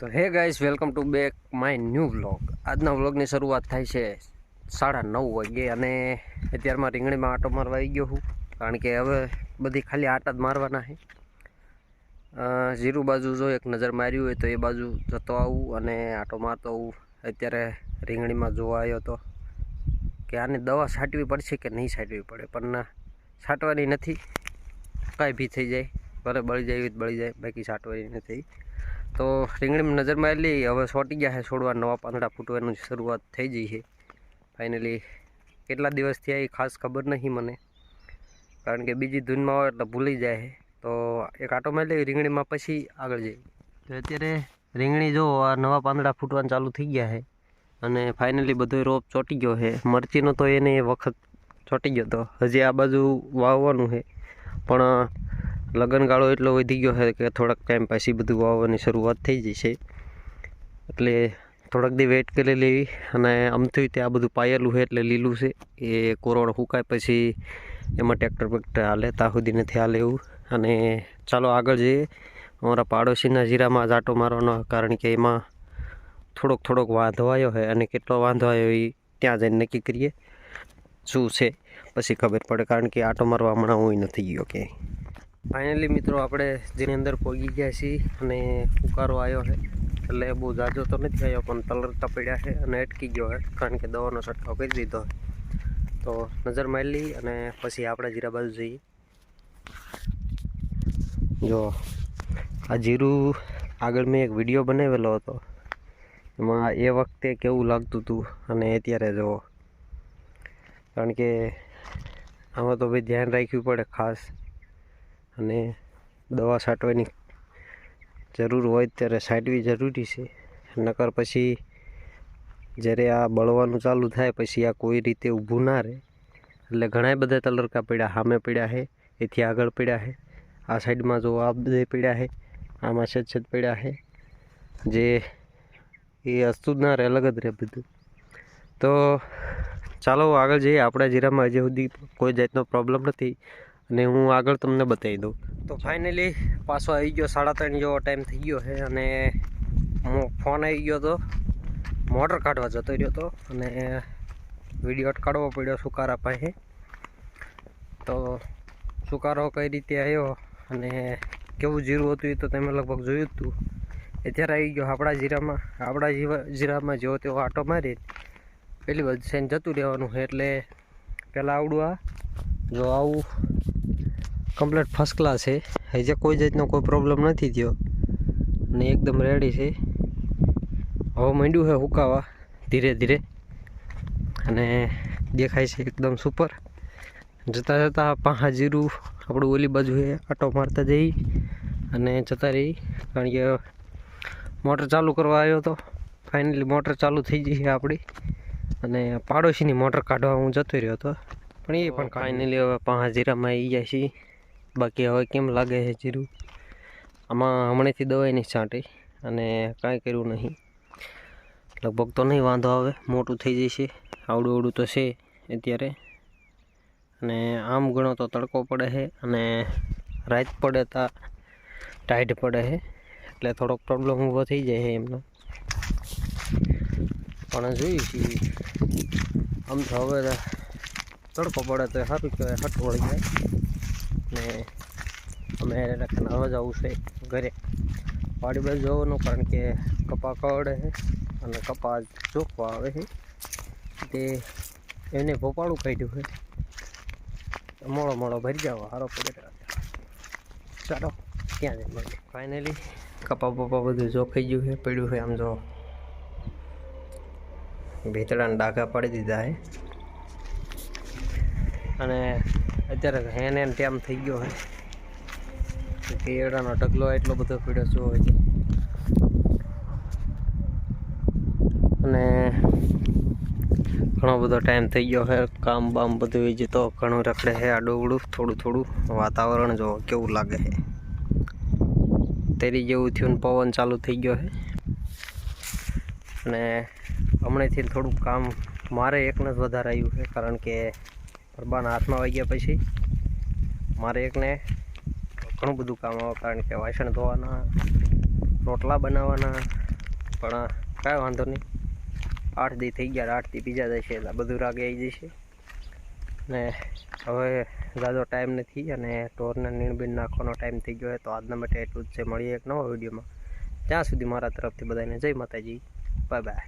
તો hey guys welcome to back my new vlog આજના વ્લોગની શરૂઆત થાય છે સાડા નવ વાગે અને અત્યારમાં રીંગણીમાં આટો મારવા આવી ગયો હું કારણ કે હવે બધી ખાલી આટા જ મારવાના છે. ઝીરું બાજુ જો એક નજર માર્યું હોય તો એ બાજુ જતો આવું અને આટો મારતો આવું. અત્યારે રીંગણીમાં જોવા આવ્યો તો કે આને દવા છાંટવી પડશે કે નહીં છાંટવી પડે, પણ ના, છાંટવાની નથી. કાંઈ ભી થઈ જાય, ભલે બળી જાય એવી બળી જાય, બાકી છાંટવાની નથી. તો રીંગણીમાં નજરમાં એટલી હવે છોટી ગયા છે છોડવા, નવા પાંદડા ફૂટવાની શરૂઆત થઈ ગઈ છે. ફાઇનલી કેટલા દિવસ થયા એ ખાસ ખબર નહીં મને. કારણ કે બીજી ધૂનમાં હોય એટલે ભૂલી જાય છે. તો એક આટો મારી લઈ રીંગણીમાં પછી આગળ જઈએ. તો અત્યારે રીંગણી જો આ નવા પાંદડા ફૂટવાનું ચાલુ થઈ ગયા છે. અને ફાઇનલી બધો રોપ ચોંટી ગયો છે. મરચીનો તો એને એ વખત ચોંટી ગયો તો. હજી આ બાજુ વાવવાનું છે. પણ લગનગાળો એટલો વધી ગયો છે કે થોડાક ટાઈમ પછી બધું વાવવાની શરૂઆત થઈ જશે એટલે થોડાક દી વેઇટ કરી લેવી અને આમથી તે આ બધું પાયેલું છે એટલે લીલું છે. એ કોરોડ સુકાય પછી એમાં ટ્રેક્ટર બેક્ટર હાલે, ત્યાં સુધી નથી હાલે એવું. અને ચાલો આગળ જઈએ. અમારા પાડોશીના જીરામાં જાટો મારવાનો કારણ કે એમાં થોડોક થોડોક વાંધો આવ્યો છે અને કેટલો વાંધો આવ્યો એ ત્યાં જઈને નક્કી કરીએ. શું છે? પછી ખબર પડે કારણ કે આટો મારવા હમણાં હું નથી ગયો ક્યાંય. ફાઇનલી મિત્રો આપણે જેની અંદર પહોંચી ગયા છીએ અને ઉકારો આવ્યો છે. એટલે બહુ જાજો તો નથી આવ્યો, પણ તલરતા પડ્યા છે અને અટકી ગયો છે, કારણ કે દવાનો છંટકાવ કરી દીધો તો નજર મારી અને પછી આપણે જીરા બાજુ જઈએ. જો, આ જીરું આગળ મેં એક વીડિયો બનાવેલો હતો. એમાં એ વખતે કેવું લાગતું હતું અને અત્યારે જુઓ કારણ કે આમાં તો ભાઈ ધ્યાન રાખવું પડે ખાસ. અને દવા છાંટવાની જરૂર હોય ત્યારે છાંટવી જરૂરી છે. નકર પછી જ્યારે આ બળવાનું ચાલુ થાય, પછી આ કોઈ રીતે ઊભું ના રહે. એટલે ઘણા બધા તલરકા પડ્યા સામે પડ્યા છે એથી આગળ પડ્યા છે આ સાઈડમાં જો આ બધે પડ્યા છે આમાં છેદ છેદ પડ્યા છે જે એ અસ્તુ જ ના રહે, અલગ જ રહે બધું. તો ચાલો આગળ જઈએ. આપણા જીરામાં હજી સુધી કોઈ જાતનો પ્રોબ્લેમ નથી. અને હું આગળ તમને બતાવી દઉં. તો ફાઇનલી પાછો આવી ગયો, સાડા ત્રણ જેવો ટાઈમ થઈ ગયો છે અને હું ફોન આવી ગયો તો મોટર કાઢવા જતો રહ્યો હતો અને વીડિયો અટકાડવો પડ્યો સુકારા પાસે. તો સુકારો કઈ રીતે આવ્યો અને કેવું જીરું હતું એ તો તમે લગભગ જોયું હતું અત્યારે આવી ગયો આપણા જીરામાં. આપણા જીવા, જીરામાં જેવો તેવો આટો મારી પેલી બાજુ સેન જતું રહેવાનું છે એટલે પહેલાં આવડું આ. જો આવું કમ્પ્લીટ ફર્સ્ટ ક્લાસ છે. હજે કોઈ જાતનો કોઈ પ્રોબ્લેમ નથી થયો. અને એકદમ રેડી છે. હવે માંડ્યું છે હુકાવા ધીરે ધીરે. અને દેખાય છે એકદમ સુપર જતાં જતાં પાંચ જીરું આપણું ઓલી બાજુ છે આટો મારતા જઈ. અને જતા રહી. કારણ કે મોટર ચાલુ કરવા આવ્યો હતો ફાઇનલી મોટર ચાલુ થઈ ગઈ છે આપણી. અને પાડોશીની મોટર કાઢવા હું જતો રહ્યો હતો. પણ એ પણ ફાઇનલી હવે પાંચ જીરામાં આવી જાય છે બાકી હવે કેમ લાગે છે જીરું? આમાં હમણાંથી દવાઈ નહીં છાંટી અને કાંઈ કર્યું નહીં. લગભગ તો નહીં વાંધો આવે, મોટું થઈ જશે આવડું આવડું તો છે અત્યારે. અને આમ ઘણો તો તડકો પડે છે અને રાત પડે તા ટાઈટ પડે છે, એટલે થોડોક પ્રોબ્લેમ ઊભો થઈ જાય છે એમનો. પણ જોઈએ છીએ. આમ તો હવે તડકો પડે તો સારું કહેવાય હટ વળી જાય. ને અમે રાખીને હવે જવું છે ઘરે. વાડી બાજુ જવાનું કારણ કે કપા કવડે છે અને કપા ચોખવા આવે છે. તે એને ભોપાળું કાઢ્યું છે. મોડો મોડો ભરી જાવ સારો પડે ચાલો ત્યાં જ મળે ફાઇનલી કપા બપા બધું જોખાઈ ગયું છે, પડ્યું છે આમ જો ભીતળાના ડાઘા પાડી દીધા છે. અને અત્યારે હેન હેન ટેમ થઈ ગયો છે કેળાનો ઢગલો એટલો બધો પીડો શું હોય છે અને ઘણો બધો ટાઈમ થઈ ગયો છે કામ બામ બધું એ તો ઘણું રખડે છે આડું થોડું થોડું. વાતાવરણ જો કેવું લાગે છે તેરી જેવું થયું પવન ચાલુ થઈ ગયો છે અને હમણાંથી થોડુંક કામ મારે એકને જ વધારે આવ્યું છે કારણ કે ગરબાના હાથમાં વાગ્યા પછી મારે એકને ઘણું બધું કામ આવે, કારણ કે વાસણ ધોવાના, રોટલા બનાવવાના, પણ કાંઈ વાંધો નહીં. આઠ દી થઈ ગયા, આઠ દી બીજા જશે એટલે બધું રાગે આવી જશે. ને હવે ઝાઝો ટાઈમ નથી અને ટોરને નીણબીણ નાખવાનો ટાઈમ થઈ ગયો તો આજના માટે એટલું જ છે. મળીએ એક નવા વિડીયોમાં. ત્યાં સુધી મારા તરફથી બધાને જય માતાજી. Bye bye.